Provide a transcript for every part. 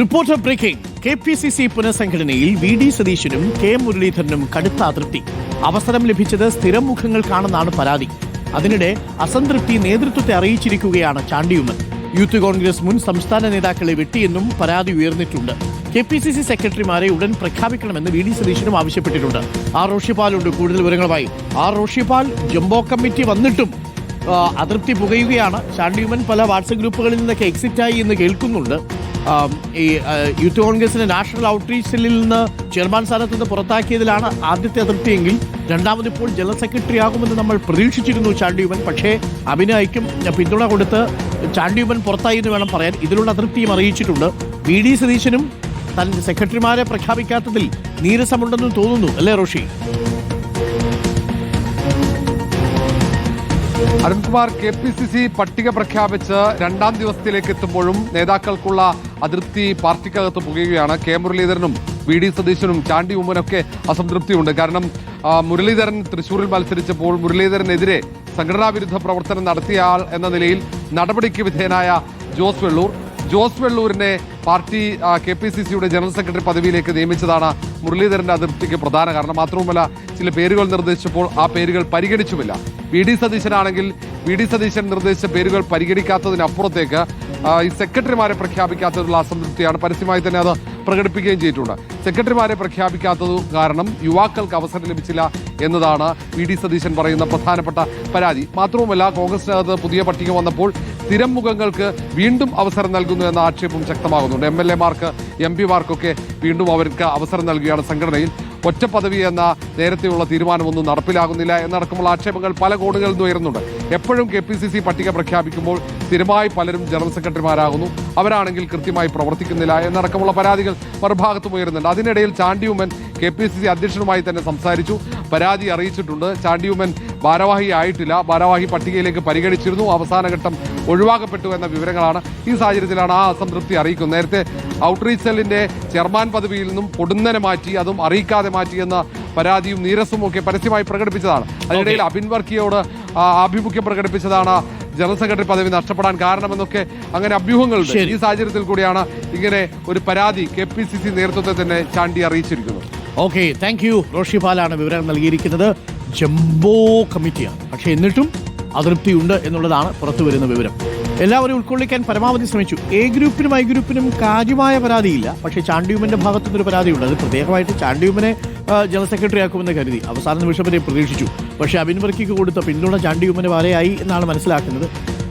Reporter breaking. K P C C പുനഃസംഘടനയിൽ V D സതീശനും K മുരളീധരനും കടുത്ത അതൃപ്തി. അവസരം ലഭിച്ചത് സ്ഥിരം മുഖങ്ങൾക്കാണെന്നാണ് പരാതി. അതിനിടെ അസംതൃപ്തി നേതൃത്വത്തെ അറിയിച്ചിരിക്കുകയാണ് ചാണ്ടിയുമൻ യൂത്ത് കോൺഗ്രസ് മുൻ സംസ്ഥാന നേതാക്കളെ വെട്ടിയെന്നും പരാതി ഉയർന്നിട്ടുണ്ട്. കെ പി സി സി സെക്രട്ടറിമാരെ ഉടൻ പ്രഖ്യാപിക്കണമെന്ന് വി ഡി സതീശനും ആവശ്യപ്പെട്ടിട്ടുണ്ട്. ആർ റോഷിപാലുണ്ട് കൂടുതൽ വിവരങ്ങളുമായി. ആർ റോഷിപാൽ ജംബോ കമ്മിറ്റി വന്നിട്ടും അതൃപ്തി പുകയുകയാണ്. ചാണ്ടിയുമൻ പല വാട്സപ്പ് ഗ്രൂപ്പുകളിൽ നിന്നൊക്കെ എക്സിറ്റായി എന്ന് കേൾക്കുന്നുണ്ട്. ഈ യൂത്ത് കോൺഗ്രസിന്റെ നാഷണൽ ഔട്ട്റീച്ച് സെല്ലിൽ നിന്ന് ചെയർമാൻ സ്ഥാനത്ത് നിന്ന് പുറത്താക്കിയതിലാണ് ആദ്യത്തെ അതിർത്തിയെങ്കിൽ രണ്ടാമത് ഇപ്പോൾ ജനറൽ സെക്രട്ടറി ആകുമെന്ന് നമ്മൾ പ്രതീക്ഷിച്ചിരുന്നു ചാണ്ടിയുമൻ പക്ഷേ അഭിനയിക്കും പിന്തുണ കൊടുത്ത് ചാണ്ടിയുമൻ പുറത്തായി എന്ന് വേണം പറയാൻ. ഇതിലുള്ള അതൃപ്തിയും അറിയിച്ചിട്ടുണ്ട്. വി. ഡി. സതീശനും തന്റെ സെക്രട്ടറിമാരെ പ്രഖ്യാപിക്കാത്തതിൽ നീരസമുണ്ടെന്ന് തോന്നുന്നു. അല്ലേ Roshi? Arunkumar K P C C പട്ടിക പ്രഖ്യാപിച്ച് രണ്ടാം ദിവസത്തിലേക്ക് എത്തുമ്പോഴും നേതാക്കൾക്കുള്ള അതൃപ്തി പാർട്ടിക്കകത്ത് പുകയുകയാണ്. കെ മുരളീധരനും വി ഡി സതീശനും ചാണ്ടി ഉമ്മനൊക്കെ അസംതൃപ്തിയുണ്ട്. കാരണം മുരളീധരൻ തൃശൂരിൽ മത്സരിച്ചപ്പോൾ മുരളീധരനെതിരെ സംഘടനാ വിരുദ്ധ പ്രവർത്തനം നടത്തിയ ആൾ എന്ന നിലയിൽ നടപടിക്ക് വിധേയനായ ജോസ് വെള്ളൂർ. ജോസ് വെള്ളൂരിനെ പാർട്ടി കെ പി സി സിയുടെ ജനറൽ സെക്രട്ടറി പദവിയിലേക്ക് നിയമിച്ചതാണ് മുരളീധരന്റെ അതൃപ്തിക്ക് പ്രധാന കാരണം. മാത്രവുമല്ല ചില പേരുകൾ നിർദ്ദേശിച്ചപ്പോൾ ആ പേരുകൾ പരിഗണിച്ചുമില്ല. വി ഡി സതീശനാണെങ്കിൽ വി ഡി സതീശൻ നിർദ്ദേശിച്ച പേരുകൾ പരിഗണിക്കാത്തതിനപ്പുറത്തേക്ക് ഈ സെക്രട്ടറിമാരെ പ്രഖ്യാപിക്കാത്തതിലുള്ള അസംതൃപ്തിയാണ്. പരസ്യമായി തന്നെ അത് പ്രകടിപ്പിക്കുകയും ചെയ്തിട്ടുണ്ട്. സെക്രട്ടറിമാരെ പ്രഖ്യാപിക്കാത്തത് കാരണം യുവാക്കൾക്ക് അവസരം ലഭിച്ചില്ല എന്നതാണ് വി ഡി സതീശൻ പറയുന്ന പ്രധാനപ്പെട്ട പരാതി. മാത്രവുമല്ല കോൺഗ്രസിനകത്ത് പുതിയ പട്ടിക വന്നപ്പോൾ സ്ഥിരം മുഖങ്ങൾക്ക് വീണ്ടും അവസരം നൽകുന്നു എന്ന ആക്ഷേപം ശക്തമാകുന്നുണ്ട്. എം എൽ എമാർക്ക് എം പിമാർക്കൊക്കെ വീണ്ടും അവർക്ക് അവസരം നൽകുകയാണ് സംഘടനയിൽ. ഒറ്റ പദവി എന്ന നേരത്തെയുള്ള തീരുമാനമൊന്നും നടപ്പിലാകുന്നില്ല. എന്നടക്കമുള്ള ആക്ഷേപങ്ങൾ പല കോണുകളിൽ നിന്ന് ഉയരുന്നുണ്ട്. എപ്പോഴും കെ പി സി സി പട്ടിക പ്രഖ്യാപിക്കുമ്പോൾ സ്ഥിരമായി പലരും ജനറൽ സെക്രട്ടറിമാരാകുന്നു. അവരാണെങ്കിൽ കൃത്യമായി പ്രവർത്തിക്കുന്നില്ല. എന്നടക്കമുള്ള പരാതികൾ മറുഭാഗത്തും ഉയരുന്നുണ്ട്. അതിനിടയിൽ Chandy Oommen K P C C അധ്യക്ഷനുമായി തന്നെ സംസാരിച്ചു. പരാതി അറിയിച്ചിട്ടുണ്ട്. ചാണ്ടിയുമൻ ഭാരവാഹി ആയിട്ടില്ല. ഭാരവാഹി പട്ടികയിലേക്ക് പരിഗണിച്ചിരുന്നു. അവസാനഘട്ടം ഒഴിവാക്കപ്പെട്ടു എന്ന വിവരങ്ങളാണ് ഈ സാഹചര്യത്തിലാണ് ആ അസംതൃപ്തി അറിയിക്കുന്നത്. നേരത്തെ ഔട്ട്റീച്ച് സെല്ലിന്റെ ചെയർമാൻ പദവിയിൽ നിന്നും പൊടുന്നനെ മാറ്റി അതും അറിയിക്കാതെ മാറ്റിയെന്ന പരാതിയും നീരസവും ഒക്കെ പരസ്യമായി പ്രകടിപ്പിച്ചതാണ്. അതിനിടയിൽ അബിൻ വർക്കിയോട് ആഭിമുഖ്യം പ്രകടിപ്പിച്ചതാണ് ജനറൽ സെക്രട്ടറി പദവി നഷ്ടപ്പെടാൻ കാരണമെന്നൊക്കെ അങ്ങനെ അഭ്യൂഹങ്ങളുണ്ട്. ഈ സാഹചര്യത്തിൽ കൂടിയാണ് ഇങ്ങനെ ഒരു പരാതി കെ പി സി സി നേതൃത്വത്തെ തന്നെ ചാണ്ടി അറിയിച്ചിരിക്കുന്നത്. ഓക്കെ താങ്ക് യു റോഷി പാലാണ് വിവരം നൽകിയിരിക്കുന്നത്. ജംബോ കമ്മിറ്റിയാണ്. പക്ഷെ എന്നിട്ടും അതൃപ്തിയുണ്ട് എന്നുള്ളതാണ് പുറത്തു വരുന്ന വിവരം. എല്ലാവരും ഉൾക്കൊള്ളിക്കാൻ പരമാവധി ശ്രമിച്ചു. എ ഗ്രൂപ്പിനും ഐ ഗ്രൂപ്പിനും കാര്യമായ പരാതിയില്ല. പക്ഷേ ചാണ്ടിയുമന്റെ ഭാഗത്തു നിന്നൊരു പരാതിയുണ്ട്. അത് പ്രത്യേകമായിട്ട് ചാണ്ടിയുമനെ ജനറൽ സെക്രട്ടറി ആക്കുമെന്ന് കരുതി. അവസാന നിമിഷം വരെ പ്രതീക്ഷിച്ചു. പക്ഷേ അബിൻ വർക്കിക്ക് കൊടുത്ത പിന്തുണ ചാണ്ടിയുമന് വരെയായി എന്നാണ് മനസ്സിലാക്കുന്നത്.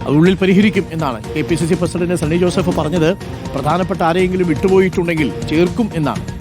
അത് ഉള്ളിൽ പരിഹരിക്കും എന്നാണ്. K P C C president Sunny Joseph പറഞ്ഞത്. പ്രധാനപ്പെട്ട ആരെയെങ്കിലും വിട്ടുപോയിട്ടുണ്ടെങ്കിൽ ചേർക്കും എന്നാണ്.